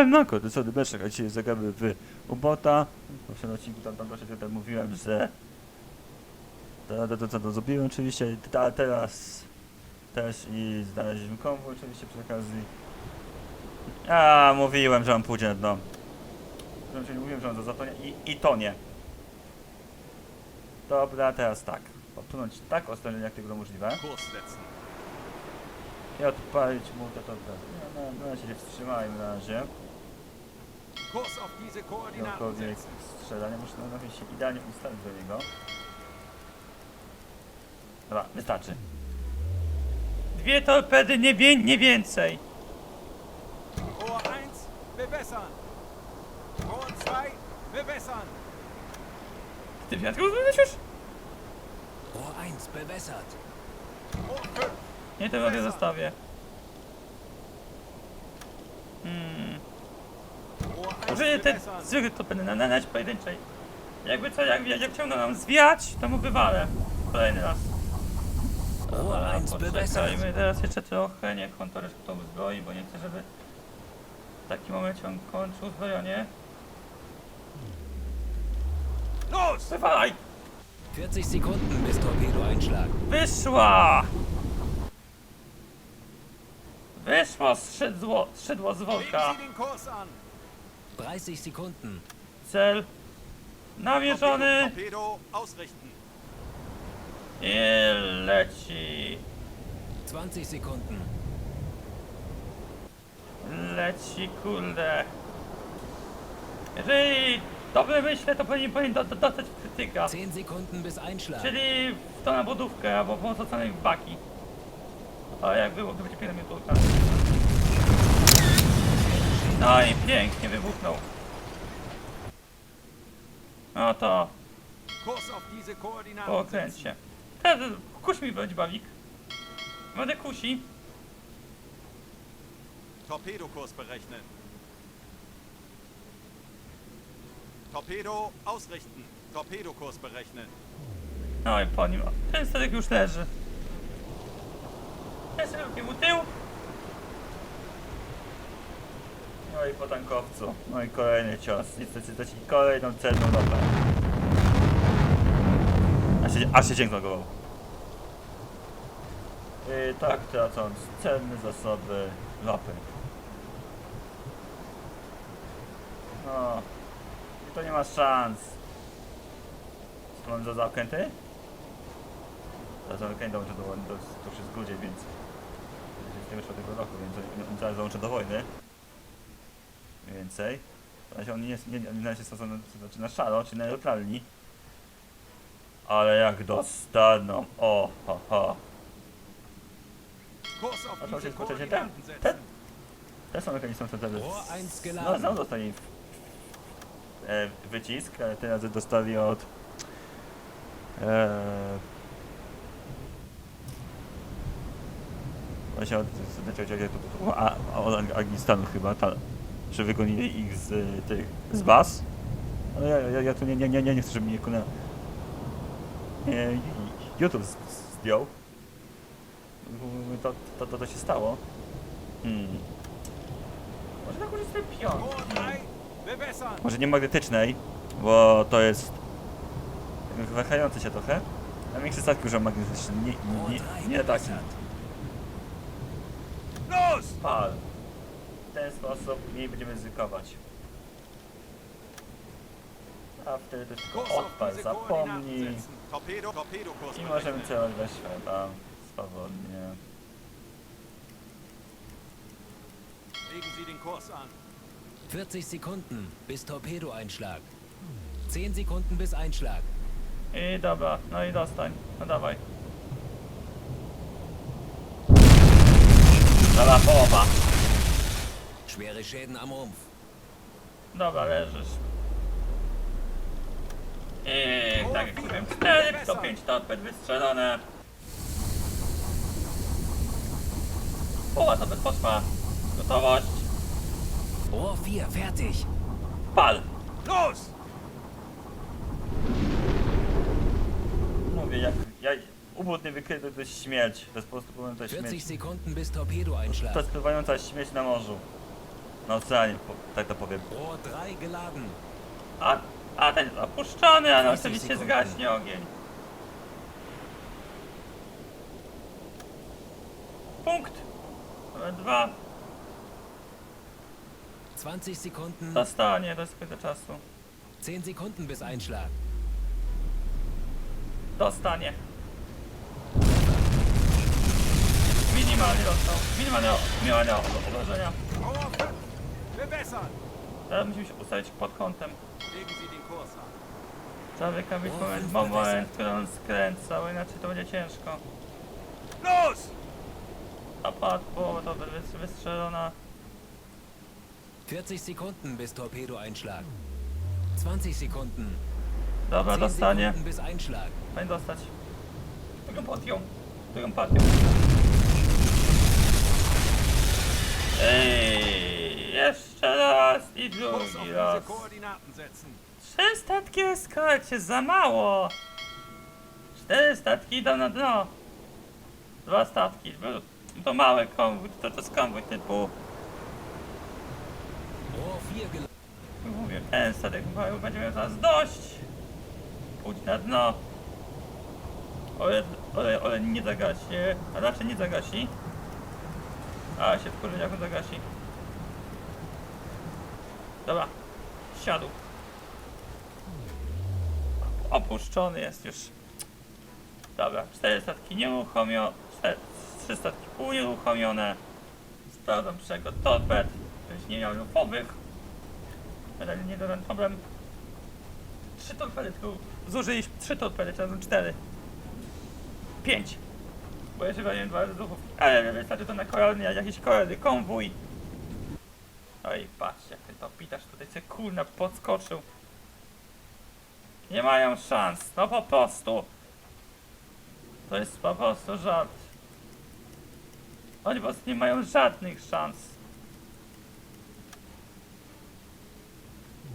Siemanko, to co, Dybeczek, a dzisiaj zagramy w Ubota. W poprzednim odcinku tam, tam troszeczkę tam mówiłem, że... To, to, to, to, to zrobiłem oczywiście, a teraz też i znaleźliśmy konwój oczywiście przy okazji. A mówiłem, że on pójdzie na dno. Znaczy, mówiłem, że on zatonie i, i to nie. Dobra, teraz tak. Popłynąć tak ostrożnie jak tylko możliwe. I odpalić mu to, to, to. No, no, na razie się wstrzymajmy na razie. Jakkolwiek strzelanie muszę na się idealnie ustawić do niego. Dobra, wystarczy. Dwie torpedy, nie, wie, nie więcej. Rohr 1, bewässern. Rohr 2, bewässern. Ty wiatru zrobiłeś już? Rohr 1 bewässert. Rohr 5, Nie, to robię zostawię. Hmm. Rohr 1, Może te zwykłe torpedy na nanać pojedynczej. Jakby co, jak, jak ciągną nam zwiać, to mu wywalę. Kolejny raz. Dobra, 1 bewässert. poczekajmy teraz jeszcze trochę, niech on to resztę to uzbroi, bo nie chcę, żeby w takim momencie on kończył uzbrojenie. Los! Wywalaj! 40 Sekunden bis Torpedoeinschlag. Wyszła! Wyszło skrzydło, skrzydło z worka. Sie den Kurs an. 30 Sekunden. Cel namierzony Torpedo ausrichten. i leci. 20 Sekunden. Leci, kurde. Jeżeli dobrze myślę, to powinien, powinien do, do, dostać krytyka. 10 Sekunden bis Einschlag. Czyli w tą budówkę albo pomocą w baki. A jak było, to będzie piękna miniaturka. No i pięknie wybuchnął. No to Kurs auf diese po Koordinaten okręcie. Teraz kuś mi będzie bawik. Będę kusi. Torpedokurs berechnen. Torpedo ausrichten. Torpedokurs berechnen. No i po nim. Ten statek już leży. Ja sobie mu tył. No i po tankowcu. No i kolejny cios. I zdecydować kolejną celną lopę. Aż się, aż się dzięk zlogował. I tak tracąc cenne zasoby lopy. No. I to nie ma szans. Mamy za zakręty? Za zakręty dołączę do wojny, to, to już jest grudzień, więc... 24 roku, więc on zaraz dołączę do wojny. Mniej więcej. Na razie on nie nie, nie jest to znaczy na szaro, czy neutralni. Ale jak dostaną, o, ho, ho. Diese się? Koordinaten Ten? setzen. Te są mechanizmy 1 No, dostanie w, e, wycisk, ale teraz dostawi od e, właśnie od, znaczy, jak to było, a, a od Afganistanu chyba, ta, że wygonili ich z e, tych, z baz. Ale ja, ja, ja tu nie, nie, nie, nie, nie chcę, żeby mnie kuna nie, YouTube z- zdjął. To, to, to, to się stało. Hmm. Może tak użyć pion. Rohr 3, bewässern. Może nie magnetycznej, bo to jest wahające się trochę. A większe statki używam magnetyczne, nie, nie, 3 nie taki. bewässert. Los! Pal. W ten sposób mniej będziemy ryzykować. A wtedy tylko odpal, zapomnij. Torpedo, I możemy celować we świata swobodnie. Legen Sie den Kurs an. 40 Sekunden bis Torpedoeinschlag. 10 Sekunden bis Einschlag. I dobra, no i dostań. No dawaj. Dobra, połowa. Schwere Schäden am Rumpf. Dobra, leżysz. I tak jak mówiłem, 4 to 5 torped wystrzelone. Połowa to poszła. Gotowość. Rohr 4 fertig. Pal! Los! Mówię, jak ja ubudny wykryty to jest śmierć. To jest po prostu płynąca 40 śmierć. Sekunden bis Torpedoeinschlag. To jest pływająca śmierć na morzu. Na oceanie, po, tak to powiem. Rohr 3 geladen. A, a ten jest opuszczony, ale 30 oczywiście zgaśnie ogień. Punkt. Dwa. 20 Sekunden. Dostanie do końca czasu. 10 Sekunden bis Einschlag. Dostanie. Minimalnie dostał. Minimalne, minimalne obrażenia. 5. Bewässern. Teraz musimy się ustawić pod kątem. Legen Sie den Kurs an. Trzeba wykawić O, moment, wywesel. moment, który on skręca, bo inaczej to będzie ciężko. Los! A padł, bo to wy- wystrzelona. 40 Sekunden bis Torpedo-Einschlag. 20 Sekunden. Dobra, 10 dostanie. Sekunden bis Einschlag. Pani dostać. Drugą partią. Drugą partią. Ej, jeszcze raz i drugi raz. Trzy statki eskorcie, za mało. Cztery statki idą na dno. Dwa statki, to małe konwój, to, to jest konwój typu, Rohr 4 geladen. mówię, ten statek mały będzie miał teraz dość. Pójdź na dno. Ale, ale, ale nie zagasi, a raczej nie zagasi. A się jak on zagasi. Dobra, siadł. Opuszczony jest już. Dobra, cztery statki nieuruchomione, trzy statki unieruchomione. Sprawdzam przego torped, żebyś nie miał lufowych. Ale nie żaden problem. Trzy torpedy, zużyliśmy trzy torpedy, teraz cztery. Pięć. Bo jeszcze miałem dwa razy ruchów. Ale wystarczy to na koralny, jak jakiś koralny konwój. Oj, patrz, jak ten topitasz tutaj se kurna podskoczył. Nie mają szans, no po prostu. To jest po prostu żart. Oni po prostu nie mają żadnych szans.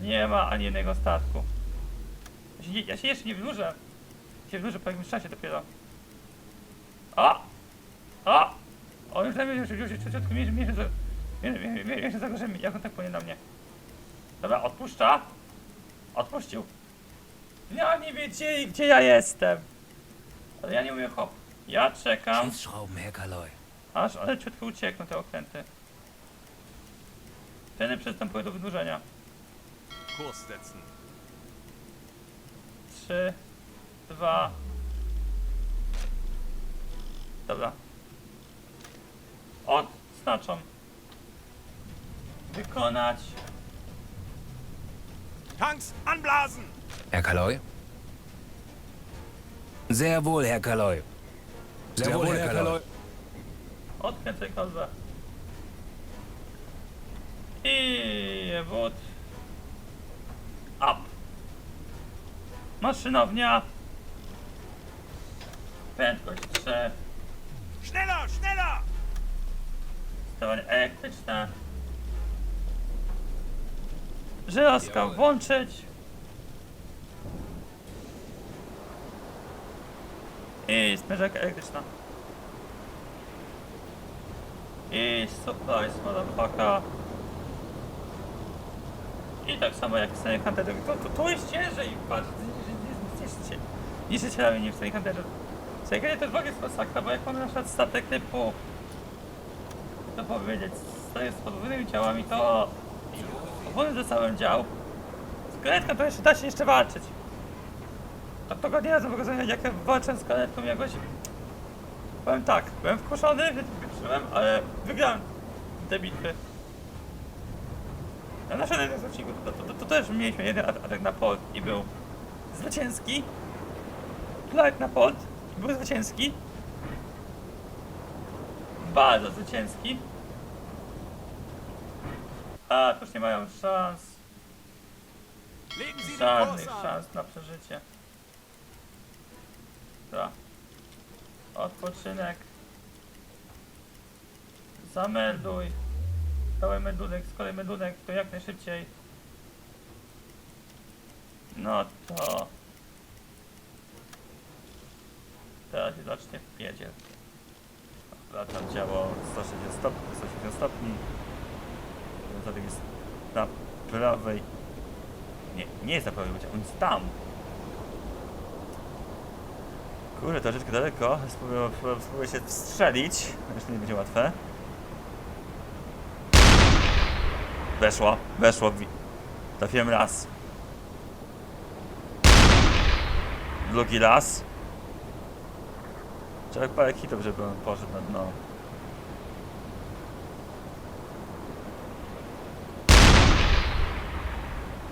Nie ma ani jednego statku. Ja się, ja się jeszcze nie wydłużę. Ja się wydłużę po jakimś czasie dopiero. O! O! On już już już już już już mierzy mierzy za mierzy- mierzy- mierzy zagrożenie. Jak on tak płynie na mnie? Dobra, odpuszcza. Odpuścił. Ja nie wiedzieli gdzie ja jestem. Ale ja nie umiem hop. Ja czekam, Schiffsschrauben, Herr Kaloi. aż ale ciutko uciekną te okręty. Wtedy przystępuję do wydłużenia. Kurs setzen. Trzy, dwa. Dobra. Odznaczam. Wykonać. Tanks anblasen! Herr Kaloi? Sehr wohl, Herr Kaloi. Sehr, wohl, Herr Kaloi. Odkręcę kozę. I wód. Up. Maszynownia. Prędkość 3. Schneller, schneller! Sterowanie elektryczne. Żelazka włączyć. I sprężarka elektryczna. I surprise motherfucker. I tak samo jak w Stanie Hunterze. To, to, to jest ciężej, patrz, niszczycie. Niszczycielami niż w Stanie Hunterze. Hunterze to w ogóle jest masakra, bo jak mamy na przykład statek typu to powiedzieć, stoję z podwójnymi ciałami, to podwójny dostałem dział. Z karetką to jeszcze da się jeszcze walczyć. To tego nie razem pokazuję, jak ja walczę z karetką jakoś. Powiem tak, byłem wkurzony, wypieprzyłem, ale wygrałem te bitwy. Na naszym odcinków to, to, to, to też mieliśmy jeden at- atak na port i był zwycięski. Flight na port i był zwycięski. Bardzo zwycięski. A, tu już nie mają szans. Żadnych szans na przeżycie. Dobra. Odpoczynek. Zamelduj. Dawaj meldunek, z kolei meldunek, to jak najszybciej. No to... Teraz się zacznie pierdziel. Wracam działo 160 stopni, 180 stopni. Statek jest na prawej. Nie, nie jest na prawej rucie, on jest tam. Kurde, troszeczkę daleko. Spróbuję, się strzelić. Jeszcze nie będzie łatwe. Weszło, weszło. Trafiłem raz. Drugi raz. Trzeba parę hitów, żeby on poszedł na dno.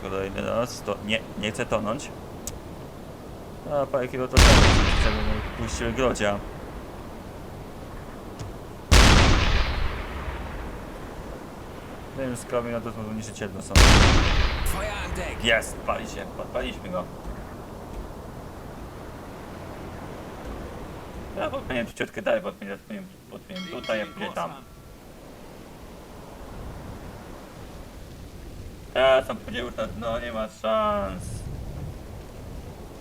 Kolejny raz. To nie, nie chcę tonąć. A parę hitów to żeby mu puściły grodzia. Wiem, skoro na to są niszczycielne są. Feuer an Deck! Jest, pali się, podpaliśmy go. Ja podmieniam ciutkę dalej, podmieniam, podmieniam, tutaj, ja tam. Teraz on pójdzie już na dno, nie ma szans.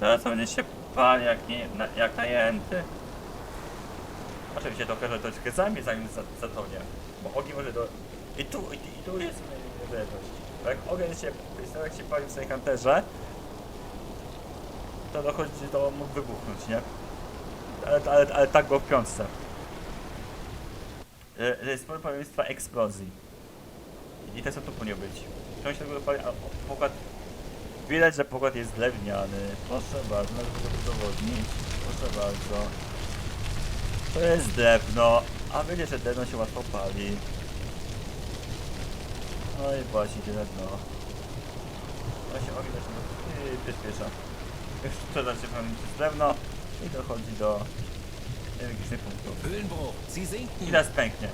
Teraz on będzie się pali jak, nie, na, jak najęty. Oczywiście to okaże troszkę zajmie, zanim za- zatonie. Bo ogień może do... I tu, i, i tu jest niezależność. Bo jak ogień się, jak się pali w kanterze, to dochodzi do mógł wybuchnąć, nie? Ale, ale, ale tak było w piątce. E, e, Sporo eksplozji. I te co tu powinno być. Wciąż tego pali, a pokład... Widać, że pokład jest drewniany. Proszę bardzo, żeby to udowodnić. Proszę bardzo. To jest drewno, a wiecie, że drewno się łatwo pali. No i właśnie na dno. Właśnie ogień zaczyna i przyspiesza. Już sprzedać się pewnie przez drewno i dochodzi do energicznych punktów. I teraz pęknie.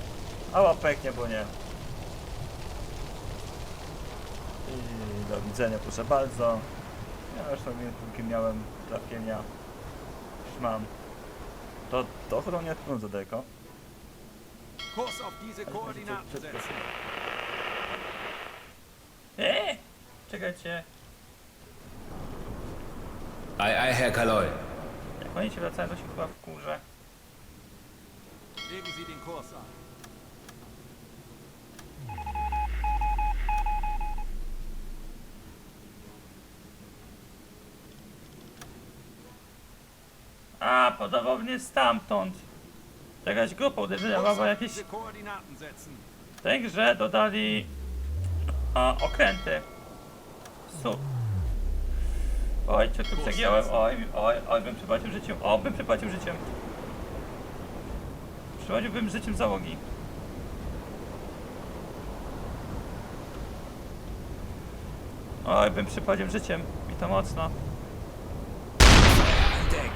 Ała pęknie, bo nie. I do widzenia, proszę bardzo. Ja już sobie póki miałem trafienia. Już mam. To dochodzą nie no, za daleko. Kurs auf diese Koordinaten setzen. Eee! Czekajcie. Ei, ei, Herr Kaloi. Jak oni się wracają, to się chyba w kurze. Legen Sie den Kurs an. Mnie stamtąd. Jakaś grupa jakieś... setzen. W tej grze dodali a, okręty. Su. Oj, co tu przegiąłem? Oj, oj, oj, bym przypłacił życiem. O, bym przypłacił życiem. Przypłaciłbym życiem załogi. Oj, bym przypłacił życiem. I to mocno. Feuer an Deck!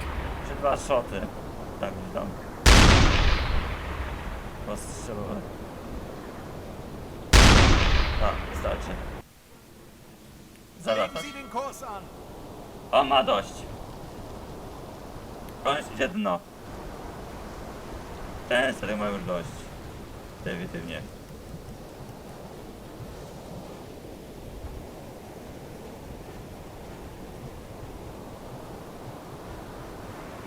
Czy dwa szoty. Tak, widzę. Postrzelowe. A, wystarczy. Zalatać. O, ma dość. Już idzie dno. Ten serio ma już dość. Definitywnie.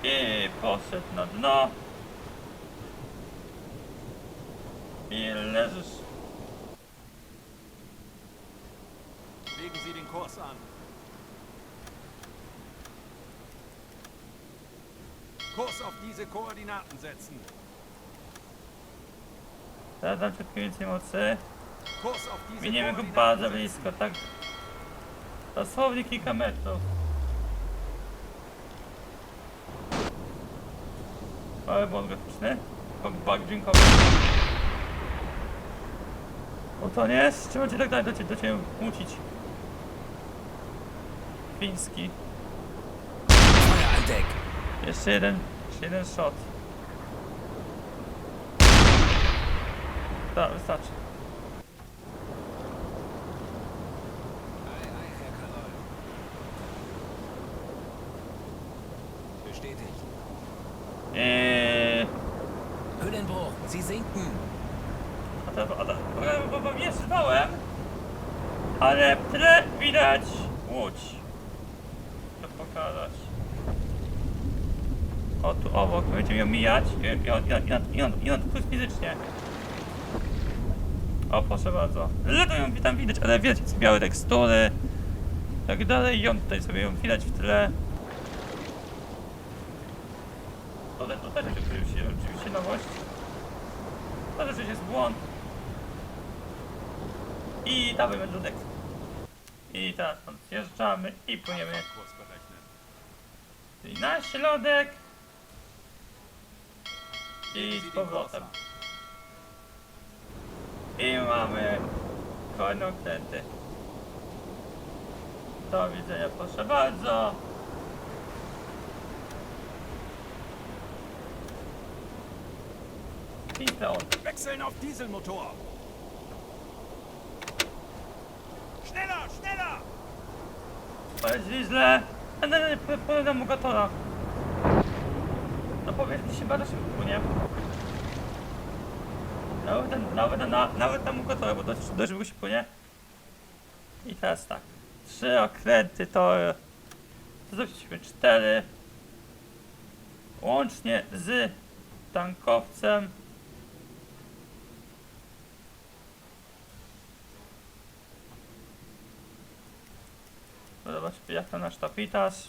I poszedł na dno. I leżysz. Legen Sie den Kurs an. Kurs auf diese Koordinaten setzen. Teraz dam ciutkę więcej mocy. Kurs auf diese Miniemy go bardzo blisko, tak dosłownie kilka metrów. Mały błąd graficzny. Bug dźwiękowy. O to nie jest? Trzeba cię tak dalej do ciebie, do ciebie mucić. Fiński. Jeszcze jeden, jeszcze jeden shot. Tak, wystarczy. Bestätigt. Eee, Sie sinken! A to, a bo, bo wjeżdżałem, ale w tle widać łódź. To pokazać. O, tu obok będziemy ją mijać i, i, on, i, on, i, on, i on tu fizycznie. O, proszę bardzo. Ledwo ją tam widać, ale widać białe tekstury. Tak dalej, on tutaj sobie ją widać w tle. To, to też jest oczywiście, oczywiście nowość. To też jest błąd. I dawaj medudek. I teraz stąd zjeżdżamy i płyniemy czyli na środek. I z powrotem. I mamy kolejne okręty. Do widzenia, proszę bardzo. Pełen. Wechseln auf Dieselmotor. Schneller, schneller! To jest źle. Nie płynę mu gotowa. No powiedz się bardzo szybko płynie. Nawet, ten- nawet, na, nawet na mu gotowe, bo dość, dość szybko się płynie. I teraz tak. Trzy okręty. To zrobiliśmy cztery. Łącznie z tankowcem. Zobaczmy jak to nasz tapitas.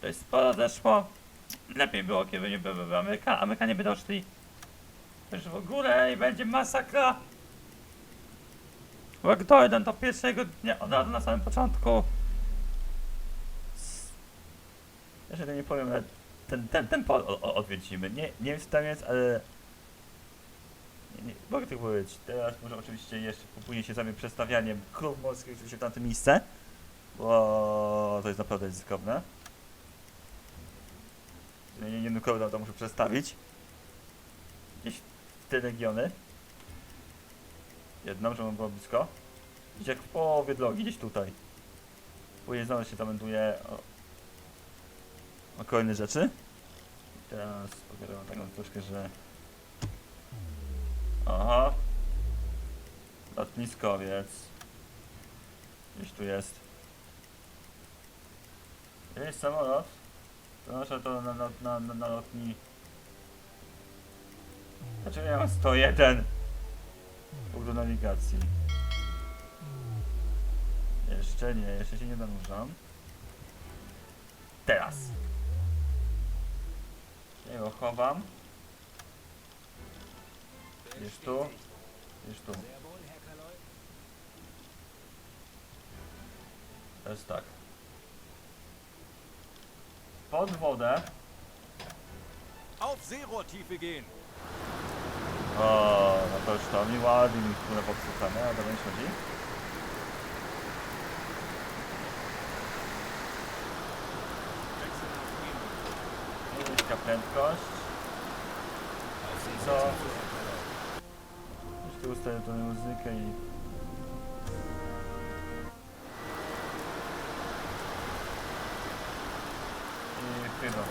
To jest sporo zeszło. Lepiej było, kiedy nie były Ameryka. Amerykanie by doszli już w górę i będzie masakra. Jak dojdę do pierwszego dnia, od razu na samym początku. Jeszcze nie powiem, ale ten, ten, ten pol odwiedzimy. Nie, nie wiem co tam jest, ale... Nie, nie, mogę tak powiedzieć. Teraz może oczywiście jeszcze później się zajmę przestawianiem krów morskich oczywiście w tamte miejsce. Bo to jest naprawdę ryzykowne. Nie, nie, nie krowę to muszę przestawić. Gdzieś w te regiony. Jedną, żeby było blisko. Gdzieś jak w połowie drogi, gdzieś tutaj. Później znowu się zamentuje o, o kolejne rzeczy. I teraz wam taką troszkę, że... Aha. Lotniskowiec. Gdzieś tu jest. Jest samolot. Proszę to na, na, na, na, lotni. Znaczy ja mam 101 punkt do nawigacji. Jeszcze nie, jeszcze się nie zanurzam. Teraz. Ja go chowam. Gdzieś tu. Gdzieś tu. To jest tak. Pod wodę. Auf Seerohrtiefe gehen. O, no to już to mi ładnie mi kurwa popsukane, a to będzie chodzi. Niska prędkość. Co? Tu ustawię tą muzykę i... I chyba.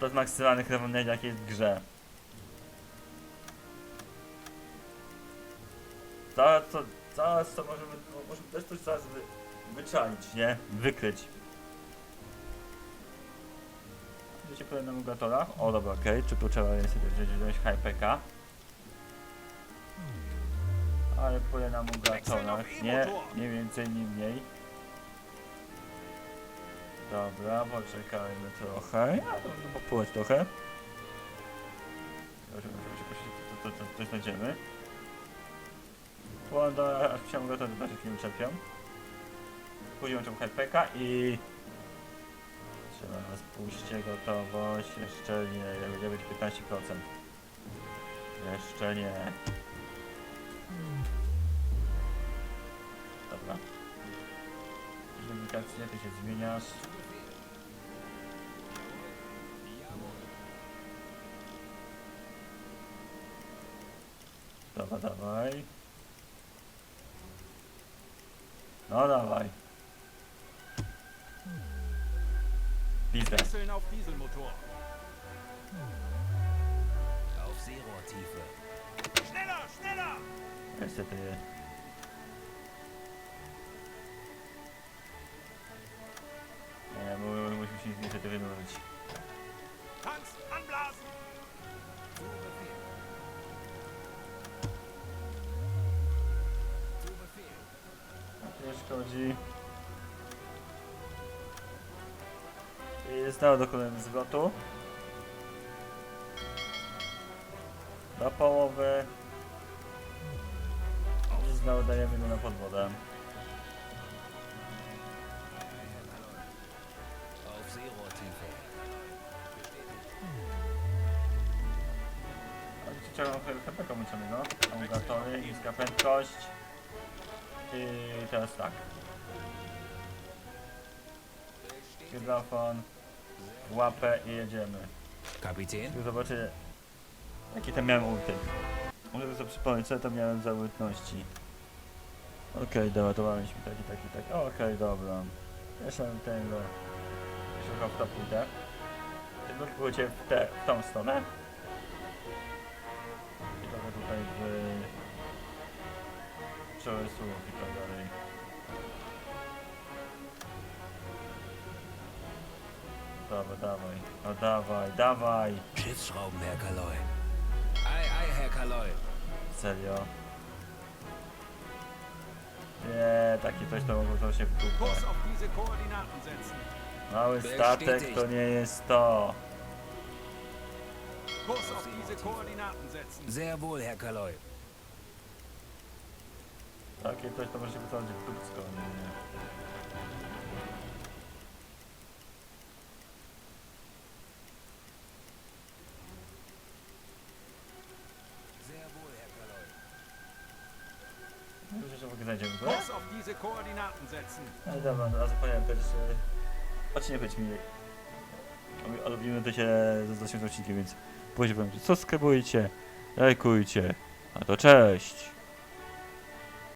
To jest maksymalny chromometr jaki jest w grze. Całe co, całe co możemy, możemy też coś zaraz wy, wyczaić, nie? Wykryć. Wiecie po jednym? O dobra, okej, czy tu trzeba niestety wziąć, HPK? Ale płyję na mugatorach, nie, nie więcej, nie mniej. Dobra, poczekajmy trochę. Ja to popływać trochę. To, to, to, coś znajdziemy. Płynę, aż się mugator zobaczyć, nie uczepią. Później łączą HPK i... Trzeba spuśćcie gotowość, jeszcze nie, będzie być 15%. Jeszcze nie. Dobra. Komunikację, ty się zmieniasz. Dobra, dawaj. No dawaj. Diesel. Auf Dieselmotor. Auf Seerohrtiefe. Schneller, schneller! Niestety. Nie, mu- musimy się niestety wynurzyć. Tanks Znowu dokonujemy zwrotu. Do połowy. I znowu dajemy go na podwodę. Auf Seerohrtiefe. Ale ci czego chyba komuczonego. Aumulatory, niska prędkość. I teraz tak. Hydrofon. Łapę i jedziemy. Kapitän? Tu zobaczę jakie tam miałem ulty. Muszę sobie przypomnieć co ja tam miałem za umiejętności. Okej, dobra, to mamy taki, taki, taki. Okej, dobra. Jeszcze mam ten, no. Jeszcze chyba w to pójdę. Ty pójdzie w, te, w tą stronę. I trochę tutaj w... Przemysłów i tak dalej. Dobra, dawaj. No dawaj, dawaj. Schiffsschrauben, Herr Kaloi. Ei, ei, Herr Kaloi. Serio? Nie, takie coś to mogło to się w dupę. Kurs auf diese Koordinaten setzen. Mały statek to nie jest to. Kurs auf diese Koordinaten setzen. Sehr wohl, Herr Kaloi. Takie coś to może się wyciągnąć w dupsko, nie, nie. Sehr wohl, Herr Kaloi. Że w ogóle auf diese Koordinaten setzen. Ale dobra, no, a zapomniałem też, że... Chodźcie nie być mi. A lubimy to się ze zasięgu odcinkiem, więc później wam subskrybujcie, lajkujcie. A to cześć!